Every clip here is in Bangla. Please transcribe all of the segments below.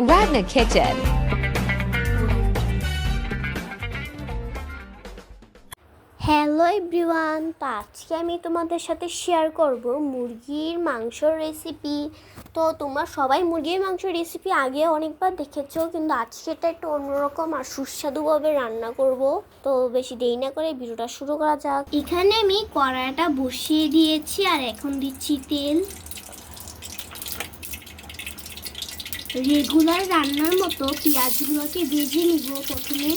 Wagner Kitchen. হ্যালো এভরিওয়ান তো আজকে আমি তোমাদের সাথে শেয়ার করব মুরগির মাংসর রেসিপি তো তোমরা সবাই মুরগির মাংস রেসিপি আগে অনেকবার দেখেছ, কিন্তু আজকে এটা একটু অন্যরকম আর সুস্বাদুভাবে রান্না করব। তো বেশি দেরি না করে ভিডিওটা শুরু করা যাক। এখানে আমি কড়াইটা বসিয়ে দিয়েছি আর এখন দিচ্ছি তেল। রেগুলার রান্নার মতো পেঁয়াজগুলোকে ভেজে নিব প্রথমে।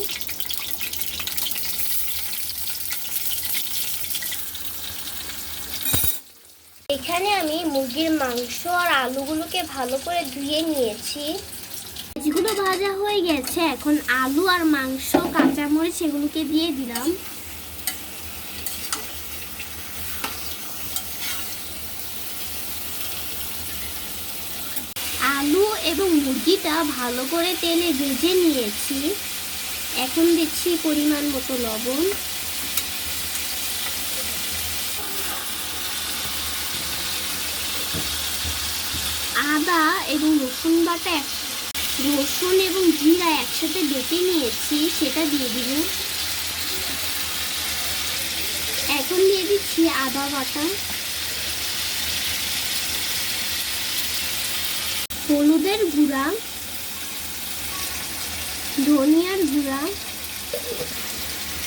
এখানে আমি মুরগির মাংস আর আলুগুলোকে ভালো করে ধুয়ে নিয়েছি। যেগুলো ভাজা হয়ে গেছে, এখন আলু আর মাংস, কাঁচামরিচ সেগুলোকে দিয়ে দিলাম আলু এবং মুরগিটা ভালো করে তেলে ভেজে নিয়েছি। এখন দিচ্ছি পরিমাণ মতো লবণ। আদা এবং রসুন বাটা রসুন এবং জিরা একসাথে বেটে নিয়েছি, সেটা দিয়ে দিব। এখন দিয়ে দিচ্ছি আদা বাটা। হলুদের গুঁড়া, ধনিয়ার গুঁড়া,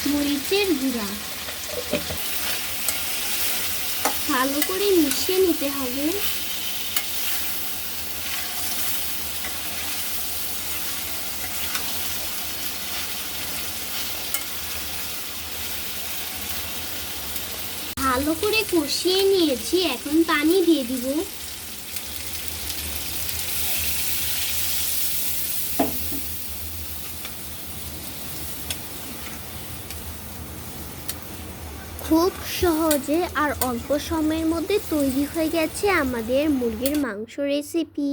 মরিচের গুঁড়া। ভালো করে মিশিয়ে নিতে হবে। ভালো করে কষিয়ে নিয়েছি, এখন পানি দিয়ে দিব। খুব সহজে আর অল্প সময়ের মধ্যে তৈরি হয়ে গেছে আমাদের মুরগির মাংস রেসিপি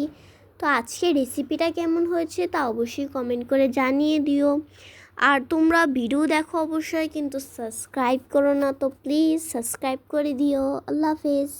তো আজকে রেসিপিটা কেমন হয়েছে তা অবশ্যই কমেন্ট করে জানিয়ে দিও। আর তোমরা ভিডিও দেখো অবশ্যই, কিন্তু সাবস্ক্রাইব করো না তো প্লিজ সাবস্ক্রাইব করে দিও। আল্লাহ হাফেজ।